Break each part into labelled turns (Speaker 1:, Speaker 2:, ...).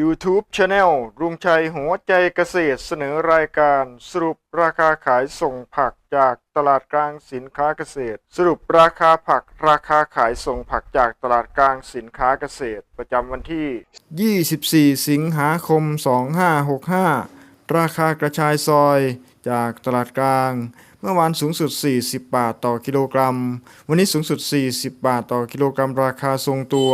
Speaker 1: YouTube Channel รุงชัยหัวใจเกษตรเสนอรายการสรุปราคาขายส่งผักจากตลาดกลางสินค้าเกษตร สรุปราคาผักราคาขายส่งผักจากตลาดกลางสินค้าเกษตร ประจำวันที่ 24 สิงหาคม 2565 ราคากระชายซอยจากตลาดกลาง เมื่อวานสูงสุด 40 บาทต่อกิโลกรัม วันนี้สูงสุด 40 บาทต่อกิโลกรัม ราคาทรงตัว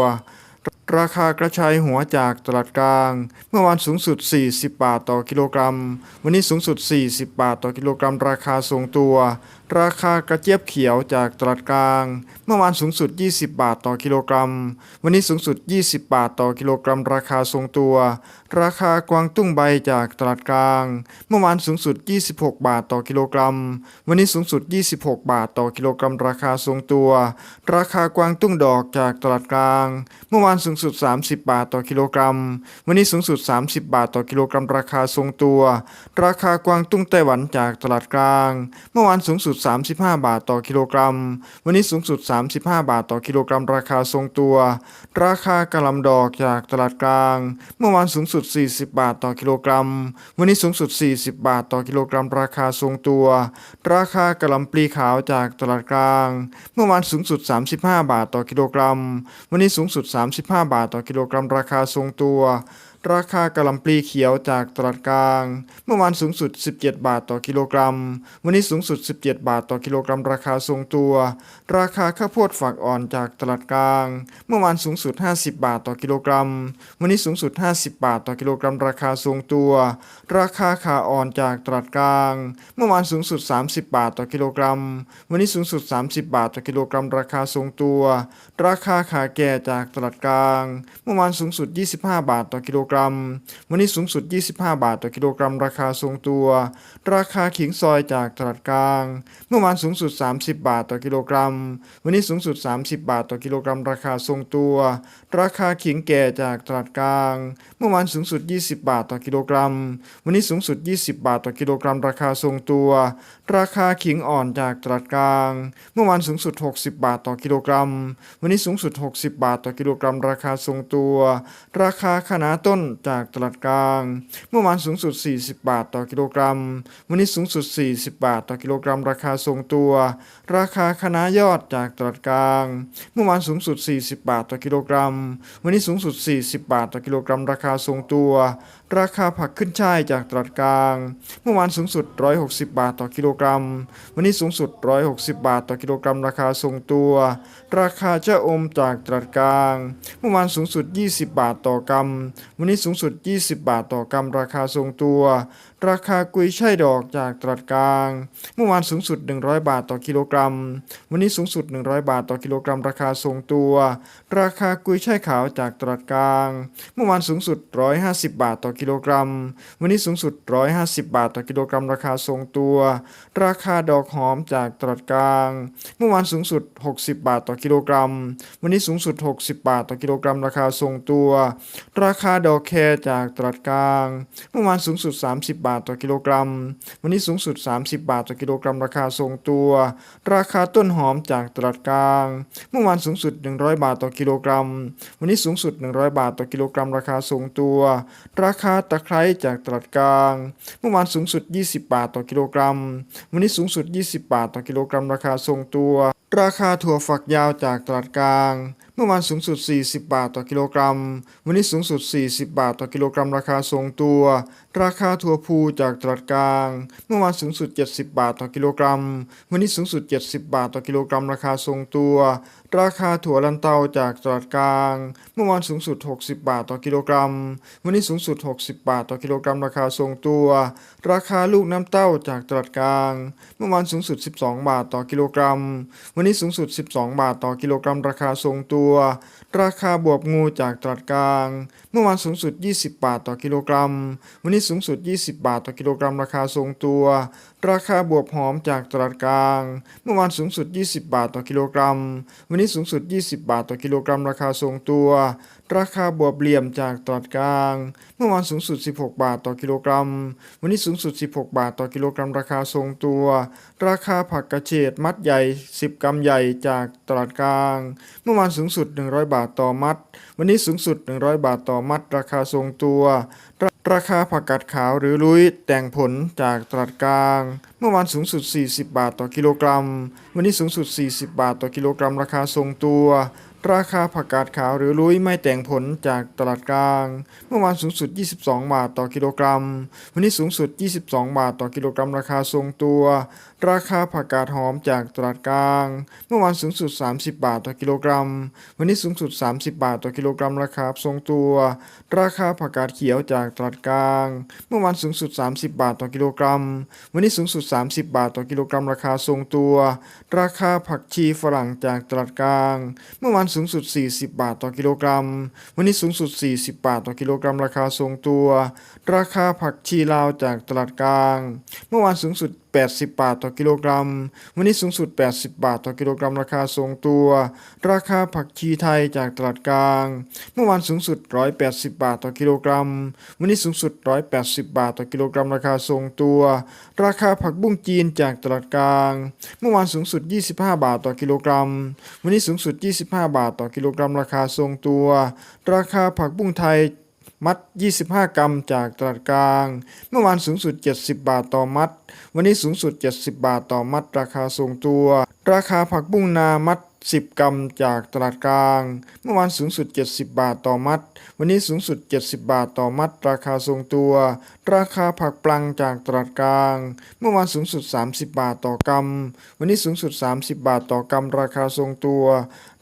Speaker 1: ราคากระชายหัวจากตลาดกลาง เมื่อวานสูงสุด 40 บาทต่อกิโลกรัม วันนี้สูงสุด 40 บาทต่อกิโลกรัม ราคาทรงตัว ราคากระเจี๊ยบเขียวจากตลาดกลาง เมื่อวานสูงสุด 20 บาทต่อกิโลกรัม วันนี้สูงสุด 20 บาทต่อกิโลกรัม ราคาทรงตัว ราคากวางตุ้งใบจากตลาดกลาง เมื่อวานสูงสุด 26 บาทต่อกิโลกรัม วันนี้สูงสุด 26 บาทต่อกิโลกรัม ราคาทรงตัว ราคากวางตุ้งดอกจากตลาดกลาง เมื่อวานสูงสุด 30 บาทต่อกิโลกรัม วันนี้สูงสุด 30 บาทต่อกิโลกรัม ราคาทรงตัว ราคากวางตุ้งไต้หวันจากตลาดกลาง เมื่อวานสูงสุด35 บาทต่อกิโลกรัม วันนี้สูงสุด 35 บาทต่อกิโลกรัม ราคาทรงตัว ราคากระหลำดอกจากตลาดกลาง เมื่อวานสูงสุด 40 บาทต่อกิโลกรัม วันนี้สูงสุด 40 บาทต่อกิโลกรัม ราคาทรงตัว ราคากระหลำปลีขาวจากตลาดกลาง เมื่อวานสูงสุด 35 บาทต่อกิโลกรัม วันนี้สูงสุด 35 บาทต่อกิโลกรัม ราคาทรงตัว ราคากะหล่ำปลีเขียวจากตลาดกลาง เมื่อวานสูงสุด 17 บาทต่อกิโลกรัม วันนี้สูงสุด 17 บาทต่อกิโลกรัม ราคาทรงตัว ราคาข้าวโพดฝักอ่อนจากตลาดกลาง เมื่อวานสูงสุด 50 บาทต่อกิโลกรัม วันนี้สูงสุด 50 บาทต่อกิโลกรัม ราคาทรงตัว ราคาขาอ่อนจากตลาดกลาง เมื่อวานสูงสุด 30 บาทต่อกิโลกรัม วันนี้สูงสุด 30 บาทต่อกิโลกรัม ราคาทรงตัว ราคาขาแก่จากตลาดกลาง เมื่อวานสูงสุด 25 บาทต่อกิโลกรัมวันนี้สูงสุด 25 บาทต่อกิโลกรัม ราคาทรงตัว ราคาขิงซอยจากตลาดกลาง เมื่อวานสูงสุด 30 บาทต่อกิโลกรัม วันนี้สูงสุด 30 บาทต่อกิโลกรัม ราคาทรงตัว ราคาขิงแก่จากตลาดกลาง เมื่อวานสูงสุด 20 บาทต่อกิโลกรัม วันนี้สูงสุด 20 บาทต่อกิโลกรัม ราคาทรงตัว ราคาขิงอ่อนจากตลาดกลาง เมื่อวานสูงสุด 60 บาทต่อกิโลกรัม วันนี้สูงสุด 60 บาทต่อกิโลกรัม ราคาทรงตัว ราคาคะน้าต้นจากตลาดกลาง เมื่อวานสูงสุด 40 บาทต่อกิโลกรัม วันนี้สูงสุด 40 บาทต่อกิโลกรัม ราคาทรงตัว ราคาคณะยอดจากตลาดกลาง เมื่อวานสูงสุด 40 บาทต่อกิโลกรัม วันนี้สูงสุด 40 บาทต่อกิโลกรัม ราคาทรงตัว ราคาผักขึ้นช่ายจากตลาดกลาง เมื่อวานสูงสุด 160 บาทต่อกิโลกรัม วันนี้สูงสุด 160 บาทต่อกิโลกรัม ราคาทรงตัว ราคาเจ้าอมจากตลาดกลาง เมื่อวานสูงสุด 20 บาทต่อกรัม วันนี้สูงสุด 20 บาทต่อกรัม ราคาทรงตัว ราคากุยช่ายดอกจากตลาดกลาง เมื่อวานสูงสุด 100 บาทต่อกิโลกรัม วันนี้สูงสุด 100 บาทต่อกิโลกรัม ราคาทรงตัว ราคากุยช่ายขาวจากตลาดกลาง เมื่อวานสูงสุด 150 บาทต่อกิโลกรัม วันนี้สูงสุด 150 บาทต่อกิโลกรัม ราคาทรงตัว ราคาดอกหอมจากตลาดกลาง เมื่อวานสูงสุด 60 บาทต่อกิโลกรัม วันนี้สูงสุด 60 บาทต่อกิโลกรัม ราคาทรงตัว ราคาดอกแคจากตลาดกลาง เมื่อวานสูงสุด 30 บาทต่อกิโลกรัม วันนี้สูงสุด 30 บาทต่อกิโลกรัม ราคาทรงตัว ราคาต้นหอมจากตลาดกลาง เมื่อวานสูงสุด 100 บาทต่อกิโลกรัม วันนี้สูงสุด 100 บาทต่อกิโลกรัม ราคาทรงตัว ราคาาตะไคร้จากตลาดกลาง เมื่อวานสูงสุด 20 บาทต่อกิโลกรัม วันนี้สูงสุด 20 บาทต่อกิโลกรัมราคาทรงตัว ราคาถั่วฝักยาวจากตลาดกลาง เมื่อวานสูงสุด 40 บาทต่อกิโลกรัม วันนี้สูงสุด 40 บาทต่อกิโลกรัมราคาทรงตัว ราคาถั่วพูจากตลาดกลาง เมื่อวานสูงสุด 70 บาทต่อกิโลกรัม วันนี้สูงสุด 70 บาทต่อกิโลกรัมราคาทรงตัว ราคาถั่วลันเตาจากตลาดกลาง เมื่อวานสูงสุด 60 บาทต่อกิโลกรัม วันนี้สูงสุด 60 บาทต่อกิโลกรัม ราคาทรงตัว ราคาลูกน้ำเต้าจากตลาดกลาง เมื่อวานสูงสุด 12 บาทต่อกิโลกรัม วันนี้สูงสุด 12 บาทต่อกิโลกรัม ราคาทรงตัว ราคาบวบงูจากตลาดกลาง เมื่อวานสูงสุด 20 บาทต่อกิโลกรัม วันนี้สูงสุด 20 บาทต่อกิโลกรัม ราคาทรงตัว ราคาบวบหอมจากตลาดกลาง เมื่อวานสูงสุด 20 บาทต่อกิโลกรัม วันนี้สูงสุด 20 บาทต่อกิโลกรัม ราคาทรงตัว ราคาบวบเหลี่ยมจากตลาดกลาง เมื่อวานสูงสุด 16 บาทต่อกิโลกรัม วันนี้สูงสุด 16 บาทต่อกิโลกรัม ราคาทรงตัว ราคาผักกระเฉดมัดใหญ่ 10 กรัมใหญ่จากตลาดกลาง เมื่อวานสูงสุด 100 บาทต่อมัด วันนี้สูงสุด 100 บาทต่อมัด ราคาทรงตัว ราคาผักกาดขาวหรือลุยแต่งผลจากตลาดกลาง เมื่อวานสูงสุด 40 บาทต่อกิโลกรัม วันนี้สูงสุด 40 บาทต่อกิโลกรัม ราคาทรงตัว ราคาผักกาดขาวหรือลุยไม่แต่งผลจากตลาดกลาง เมื่อวานสูงสุด 22 บาทต่อกิโลกรัม วันนี้สูงสุด 22 บาทต่อกิโลกรัม ราคาทรงตัว ราคาผักกาดหอมจากตลาดกลาง เมื่อวานสูงสุด 30 บาทต่อกิโลกรัม วันนี้สูงสุด 30 บาทต่อกิโลกรัมราคาทรงตัว ราคาผักกาดเขียวจากตลาดกลาง เมื่อวานสูงสุด 30 บาทต่อกิโลกรัม วันนี้สูงสุด 30 บาทต่อกิโลกรัมราคาทรงตัว ราคาผักชีฝรั่งจากตลาดกลาง เมื่อวานสูงสุด 40 บาทต่อกิโลกรัม วันนี้สูงสุด 40 บาทต่อกิโลกรัมราคาทรงตัว ราคาผักชีลาวจากตลาดกลาง เมื่อวานสูงสุด 80 บาทต่อกิโลกรัม วันนี้สูงสุด 80 บาทต่อกิโลกรัม ราคาทรงตัว ราคาผักชีไทยจากตลาดกลาง เมื่อวานสูงสุด 180 บาทต่อกิโลกรัม วันนี้สูงสุด 180 บาทต่อกิโลกรัม ราคาทรงตัว ราคาผักบุ้งจีนจากตลาดกลาง เมื่อวานสูงสุด 25 บาทต่อกิโลกรัม วันนี้สูงสุด 25 บาทต่อกิโลกรัม ราคาทรงตัว ราคาผักบุ้งไทย มัด 25 กรัมจากตลาดกลาง เมื่อวานสูงสุด 70 บาทต่อมัด วันนี้สูงสุด 70 บาทต่อมัด ราคาทรงตัว ราคาผักบุ้งนามัด 10 กรัมจากตลาดกลาง เมื่อวานสูงสุด 70 บาทต่อมัด วันนี้สูงสุด 70 บาทต่อมัด ราคาทรงตัว ราคาผักปลังจากตลาดกลาง เมื่อวานสูงสุด 30 บาทต่อกรัม วันนี้สูงสุด 30 บาทต่อกรัม ราคาทรงตัว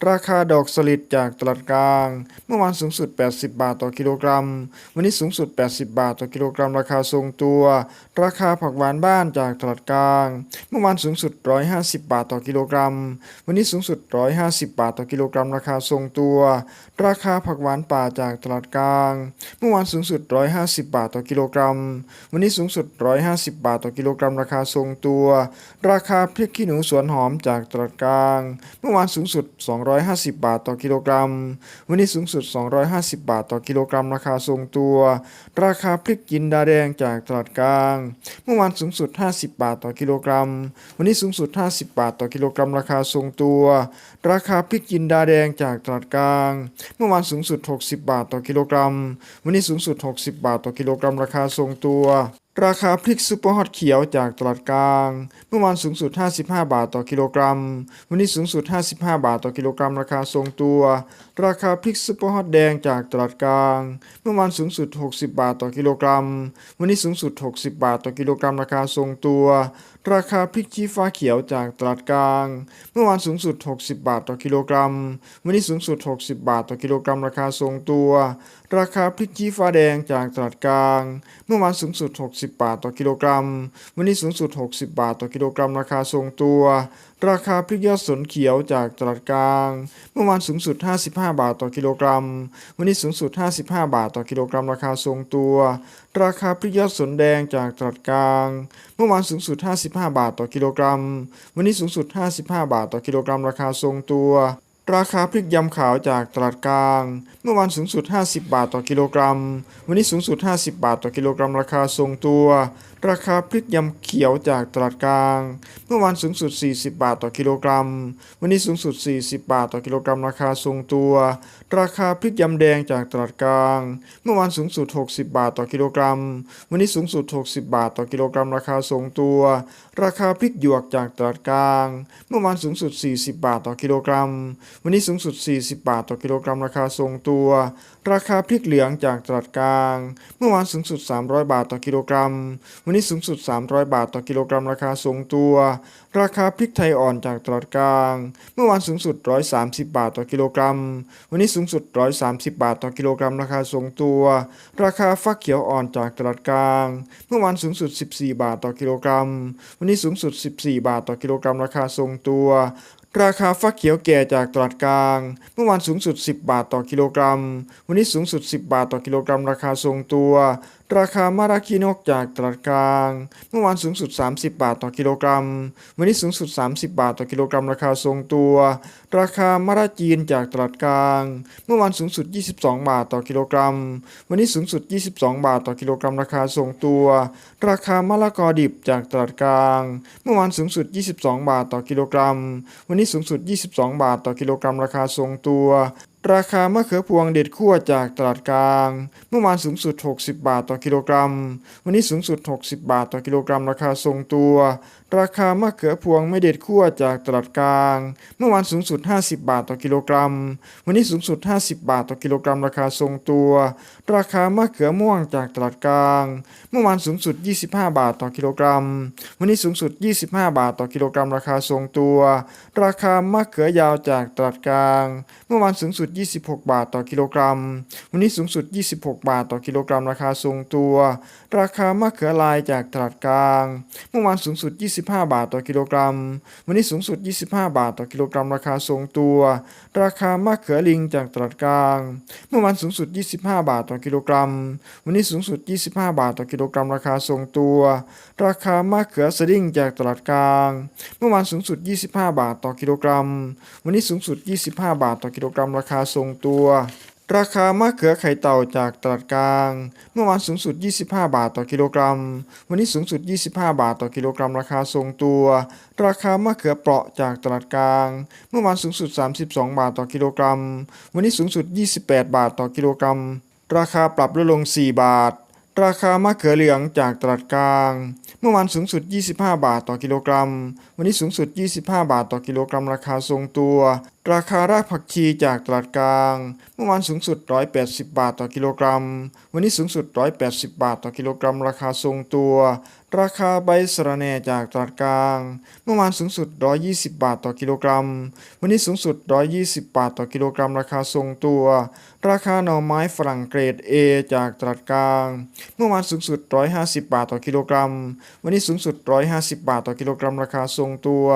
Speaker 1: ราคาดอกสลิดจากตลาดกลาง เมื่อวานสูงสุด 80 บาทต่อกิโลกรัม วันนี้สูงสุด 80 บาทต่อกิโลกรัม ราคาทรงตัว ราคาผักหวานบ้านจากตลาดกลาง เมื่อวานสูงสุด 150 บาทต่อกิโลกรัม วันนี้สูงสุด 150 บาทต่อกิโลกรัม ราคาทรงตัว ราคาผักหวานป่าจากตลาดกลาง เมื่อวานสูงสุด 150 บาทต่อกิโลกรัม วันนี้สูงสุด 150 บาทต่อกิโลกรัม ราคาทรงตัว ราคาพริกขี้หนูสวนหอมจากตลาดกลาง เมื่อวานสูงสุด 2 250 บาทต่อกิโลกรัม วันนี้สูงสุด 250 บาทต่อกิโลกรัม ราคาทรงตัว ราคาพริกจินดาแดงจากตลาดกลาง เมื่อวานสูงสุด 50 บาทต่อกิโลกรัม วันนี้สูงสุด 50 บาทต่อกิโลกรัม ราคาทรงตัว ราคาพริกจินดาแดงจากตลาดกลาง เมื่อวานสูงสุด 60 บาทต่อกิโลกรัม วันนี้สูงสุด 60 บาทต่อกิโลกรัม ราคาทรงตัว ราคาพริกซูเปอร์ฮอตเขียวจากตลาดกลาง เมื่อวานสูงสุด 55 บาทต่อกิโลกรัม วันนี้สูงสุด 55 บาทต่อกิโลกรัม ราคาทรงตัว ราคาพริกซูเปอร์ฮอตแดงจากตลาดกลาง เมื่อวานสูงสุด 60 บาทต่อกิโลกรัม วันนี้สูงสุด 60 บาทต่อกิโลกรัม ราคาทรงตัวราคาพริกชี้ฟ้าเขียวจากตลาดกลาง เมื่อวานสูงสุด 60 บาทต่อกิโลกรัม วันนี้สูงสุด 60 บาทต่อกิโลกรัม ราคาทรงตัว ราคาพริกชี้ฟ้าแดงจากตลาดกลาง เมื่อวานสูงสุด 60 บาทต่อกิโลกรัม วันนี้สูงสุด 60 บาทต่อกิโลกรัม ราคาทรงตัวราคาพริกยอดสนเขียวจากตลาดกลาง เมื่อวานสูงสุด 55 บาทต่อกิโลกรัม วันนี้สูงสุด 55 บาทต่อกิโลกรัม ราคาทรงตัว ราคาพริกยอดสนแดงจากตลาดกลาง เมื่อวานสูงสุด 55 บาทต่อกิโลกรัม วันนี้สูงสุด 55 บาทต่อกิโลกรัม ราคาทรงตัว ราคาพริกยำขาวจากตลาดกลาง เมื่อวานสูงสุด 50 บาทต่อกิโลกรัม วันนี้สูงสุด 50 บาทต่อกิโลกรัม ราคาทรงตัว ราคาพริกยำเขียวจากตลาดกลาง เมื่อวานสูงสุด 40 บาทต่อกิโลกรัม วันนี้สูงสุด 40 บาทต่อกิโลกรัม ราคาทรงตัว ราคาพริกยำแดงจากตลาดกลาง เมื่อวานสูงสุด 60 บาทต่อกิโลกรัม วันนี้สูงสุด 60 บาทต่อกิโลกรัม ราคาทรงตัว ราคาพริกหยวกจากตลาดกลาง เมื่อวานสูงสุด 40 บาทต่อกิโลกรัม วันนี้สูงสุด 40 บาทต่อกิโลกรัมราคาทรงตัว ราคาพริกเหลืองจากตลาดกลาง เมื่อวานสูงสุด 300 บาทต่อกิโลกรัม วันนี้สูงสุด 300 บาทต่อกิโลกรัมราคาทรงตัว ราคาพริกไทยอ่อนจากตลาดกลาง เมื่อวานสูงสุด 130 บาทต่อกิโลกรัม วันนี้สูงสุด 130 บาทต่อกิโลกรัมราคาทรงตัว ราคาฟักเขียวอ่อนจากตลาดกลาง เมื่อวานสูงสุด 14 บาทต่อกิโลกรัมวันนี้สูงสุด 14 บาทต่อกิโลกรัมราคาทรงตัว ราคาฟักเขียวแก่จากตลาดกลาง เมื่อวานสูงสุด 10 บาทต่อกิโลกรัม วันนี้สูงสุด 10 บาทต่อกิโลกรัมราคาทรงตัว ราคามะระคีนกจากตลาดกลาง เมื่อวานสูงสุด 30 บาทต่อกิโลกรัม วันนี้สูงสุด 30 บาทต่อกิโลกรัม ราคาทรงตัว ราคามะระจีนจากตลาดกลาง เมื่อวานสูงสุด 22 บาทต่อกิโลกรัม วันนี้สูงสุด 22 บาทต่อกิโลกรัม ราคาทรงตัว ราคามะละกอดิบจากตลาดกลาง เมื่อวานสูงสุด 22 บาทต่อกิโลกรัม วันนี้สูงสุด 22 บาทต่อกิโลกรัม ราคาทรงตัว ราคามะเขือพวงเด็ดคั่วจากตลาดกลาง เมื่อวานสูงสุด 60 บาทต่อกิโลกรัม วันนี้สูงสุด 60 บาทต่อกิโลกรัม ราคาทรงตัว ราคามะเขือพวงไม่เด็ดคั่วจากตลาดกลาง เมื่อวานสูงสุด 50 บาทต่อกิโลกรัม วันนี้สูงสุด 50 บาทต่อกิโลกรัม ราคาทรงตัว ราคามะเขือม่วงจากตลาดกลาง เมื่อวานสูงสุด 25 บาทต่อกิโลกรัม วันนี้สูงสุด 25 บาทต่อกิโลกรัม ราคาทรงตัว ราคามะเขือยาวจากตลาดกลาง เมื่อวานสูงสุด 26 บาทต่อกิโลกรัม วันนี้สูงสุด 26 บาทต่อกิโลกรัม ราคาทรงตัว ราคามะเขือลายจากตลาดกลาง เมื่อวานสูงสุด25 บาทต่อกิโลกรัม วันนี้สูงสุด 25 บาทต่อกิโลกรัม ราคาทรงตัว ราคามะเขือลิงจากตลาดกลาง เมื่อวานสูงสุด 25 บาทต่อกิโลกรัม วันนี้สูงสุด 25 บาทต่อกิโลกรัม ราคาทรงตัว ราคามะเขือสดิ้งจากตลาดกลาง เมื่อวานสูงสุด 25 บาทต่อกิโลกรัม วันนี้สูงสุด 25 บาทต่อกิโลกรัม ราคาทรงตัว ราคามะเขือไข่เต่าจากตลาดกลาง เมื่อวานสูงสุด 25 บาทต่อกิโลกรัม วันนี้สูงสุด 25 บาทต่อกิโลกรัม ราคาทรงตัว ราคามะเขือเปราะจากตลาดกลาง เมื่อวานสูงสุด 32 บาทต่อกิโลกรัม วันนี้สูงสุด 28 บาทต่อกิโลกรัม ราคาปรับลดลง 4 บาท ราคามะเขือเหลืองจากตลาดกลาง เมื่อวานสูงสุด 25 บาทต่อกิโลกรัม วันนี้สูงสุด 25 บาทต่อกิโลกรัม ราคาทรงตัว ราคารากผักชีจากตลาดกลาง เมื่อวานสูงสุด 180 บาทต่อกิโลกรัม วันนี้สูงสุด 180 บาทต่อกิโลกรัม ราคาทรงตัว ราคาใบสะระแหน่จากตลาดกลาง เมื่อวานสูงสุด 120 บาทต่อกิโลกรัม วันนี้สูงสุด 120 บาทต่อกิโลกรัม ราคาทรงตัว ราคาหน่อไม้ฝรั่งเกรด A จากตลาดกลาง เมื่อวานสูงสุด 150 บาทต่อกิโลกรัม วันนี้สูงสุด 150 บาทต่อกิโลกรัม ราคาทรงตัว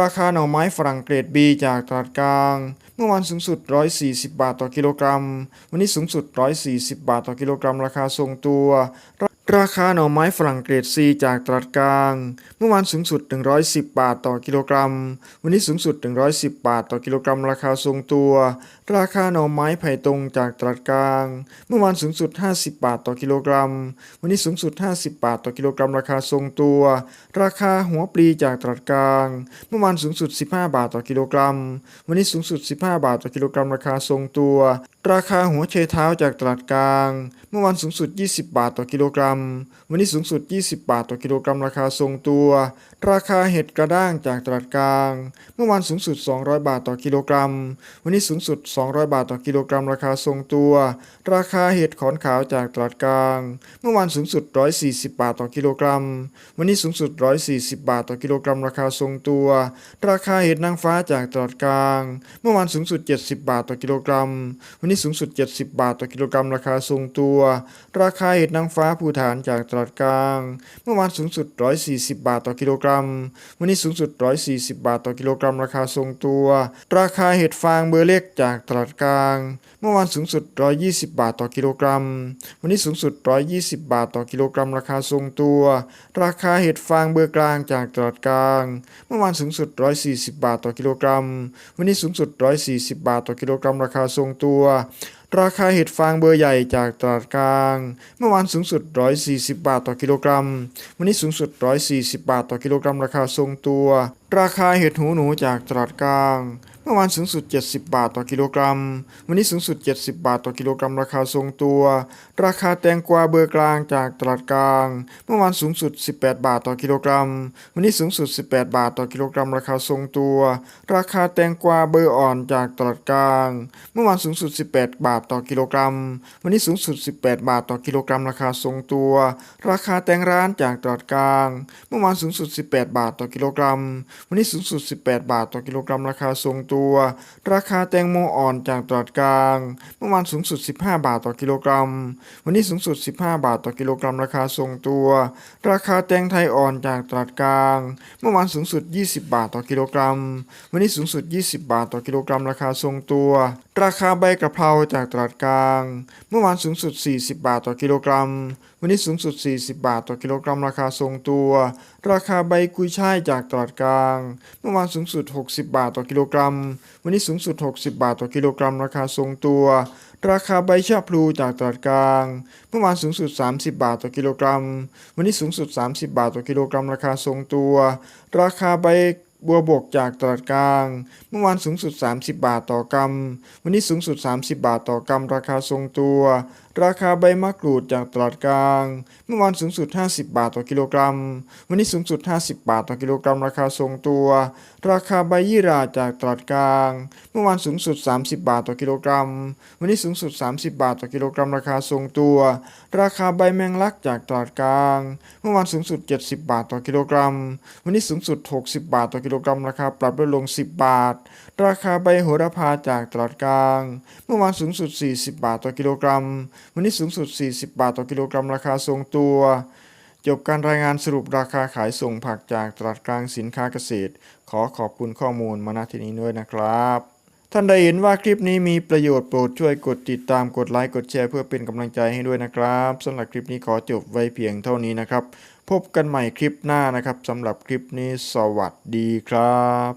Speaker 1: ราคาหน่อไม้ฝรั่งเกรด B จากตลาดกลาง เมื่อวานสูงสุด 140 บาทต่อกิโลกรัม วันนี้สูงสุด 140 บาทต่อกิโลกรัม ราคาทรงตัว ราคาหน่อไม้ฝรั่งเกรด C จากตลาดกลาง เมื่อวานสูงสุด 110 บาทต่อกิโลกรัม วันนี้สูงสุด 110 บาทต่อกิโลกรัม ราคาทรงตัว ราคาหน่อไม้ไผ่ตรงจากตลาดกลาง เมื่อวานสูงสุด 50 บาทต่อกิโลกรัม วันนี้สูงสุด 50 บาทต่อกิโลกรัม ราคาทรงตัว ราคาหัวปลีจากตลาดกลาง เมื่อวานสูงสุด 15 บาทต่อกิโลกรัม วันนี้สูงสุด 15 บาทต่อกิโลกรัม ราคาทรงตัว ราคาหัวเชยเท้าจากตลาดกลาง เมื่อวานสูงสุด 20 บาทต่อกิโลกรัม วันนี้สูงสุด 20 บาทต่อกิโลกรัม ราคาทรงตัวราคาเห็ดกระด้างจากตลาดกลาง เมื่อวานสูงสุด 200 บาทต่อกิโลกรัม วันนี้สูงสุด 200 บาทต่อกิโลกรัม ราคาทรงตัว ราคาเห็ดขอนขาวจากตลาดกลาง เมื่อวานสูงสุด 140 บาทต่อกิโลกรัม วันนี้สูงสุด 140 บาทต่อกิโลกรัม ราคาทรงตัว ราคาเห็ดนางฟ้าจากตลาดกลาง เมื่อวานสูงสุด 70 บาทต่อกิโลกรัม วันนี้สูงสุด 70 บาทต่อกิโลกรัม ราคาทรงตัว ราคาเห็ดนางฟ้าภูฐานจากตลาดกลาง เมื่อวานสูงสุด 140 บาทต่อกิโลกรัมวันนี้สูงสุด 140 บาทต่อกิโลกรัมราคาทรงตัว ราคาเห็ดฟางเบอร์เล็กจากตลาดกลาง เมื่อวานสูงสุด 120 บาทต่อกิโลกรัม วันนี้สูงสุด 120 บาทต่อกิโลกรัมราคาทรงตัว ราคาเห็ดฟางเบอร์กลางจากตลาดกลาง เมื่อวานสูงสุด 140 บาทต่อกิโลกรัม วันนี้สูงสุด 140 บาทต่อกิโลกรัมราคาทรงตัว ราคาเห็ดฟางเบอร์ใหญ่จากตลาดกลาง เมื่อวานสูงสุด 140 บาทต่อกิโลกรัม วันนี้สูงสุด 140 บาทต่อกิโลกรัม ราคาทรงตัว ราคาเห็ดหูหนูจากตลาดกลาง มื่อวานสูงสุด 70 บาทต่อกิโลกรัม วันนี้สูงสุด 70 บาทต่อกิโลกรัม ราคาทรงตัว ราคาแตงกวาเบอร์กลางจากตลาดกลาง เมื่อวานสูงสุด 18 บาทต่อกิโลกรัม วันนี้สูงสุด 18 บาทต่อกิโลกรัม ราคาทรงตัว ราคาแตงกวาเบอร์อ่อนจากตลาดกลาง เมื่อวานสูงสุด 18 บาทต่อกิโลกรัม วันนี้สูงสุด 18 บาทต่อกิโลกรัม ราคาทรงตัว ราคาแตงร้านจากตลาดกลาง เมื่อวานสูงสุด 18 บาทต่อกิโลกรัม วันนี้สูงสุด 18 บาทต่อกิโลกรัม ราคาทรงตัวตัว ราคาแตงโมอ่อนจากตลาดกลาง เมื่อวานสูงสุด 15 บาทต่อกิโลกรัม วันนี้สูงสุด 15 บาทต่อกิโลกรัม ราคาทรงตัว ราคาแตงไทยอ่อนจากตลาดกลาง เมื่อวานสูงสุด 20 บาทต่อกิโลกรัม วันนี้สูงสุด 20 บาทต่อกิโลกรัม ราคาทรงตัว ราคาใบกระเพราจากตลาดกลาง เมื่อวานสูงสุด 40 บาทต่อกิโลกรัมวันนี้สูงสุด 40 บาทต่อกิโลกรัมราคาทรงตัว ราคาใบกุยช่ายจากตลาดกลาง เมื่อวานสูงสุด 60 บาทต่อกิโลกรัม วันนี้สูงสุด 60 บาทต่อกิโลกรัมราคาทรงตัว ราคาใบชะพลูจากตลาดกลาง เมื่อวานสูงสุด 30 บาทต่อกิโลกรัม วันนี้สูงสุด 30 บาทต่อกิโลกรัมราคาทรงตัว ราคาใบบัวบกจากตลาดกลาง เมื่อวานสูงสุด 30 บาทต่อกรัม วันนี้สูงสุด 30 บาทต่อกรัม ราคาทรงตัว ราคาใบมะกรูดจากตลาดกลาง เมื่อวานสูงสุด 50 บาทต่อกิโลกรัม วันนี้สูงสุด 50 บาทต่อกิโลกรัม ราคาทรงตัว ราคาใบยี่ราจากตลาดกลาง เมื่อวานสูงสุด 30 บาทต่อกิโลกรัม วันนี้สูงสุด 30 บาทต่อกิโลกรัม ราคาทรงตัว ราคาใบแมงลักจากตลาดกลาง เมื่อวานสูงสุด 70 บาทต่อกิโลกรัม วันนี้สูงสุด 60 บาทต่อกิโลกรัม ราคาปรับลดลง 10 บาท ราคาใบโหระพาจากตลาดกลาง เมื่อวานสูงสุด 40 บาทต่อกิโลกรัมวันนี้สูงสุด 40 บาทต่อกิโลกรัมราคาทรงตัว จบการรายงานสรุปราคาขายส่งผักจากตลาดกลางสินค้าเกษตร ขอขอบคุณข้อมูลมาณที่นี้ด้วยนะครับ ท่านใดเห็นว่าคลิปนี้มีประโยชน์โปรดช่วยกดติดตามกดไลค์กดแชร์เพื่อเป็นกำลังใจให้ด้วยนะครับสำหรับคลิปนี้ขอจบไว้เพียงเท่านี้นะครับ พบกันใหม่คลิปหน้านะครับสำหรับคลิปนี้สวัสดีครับ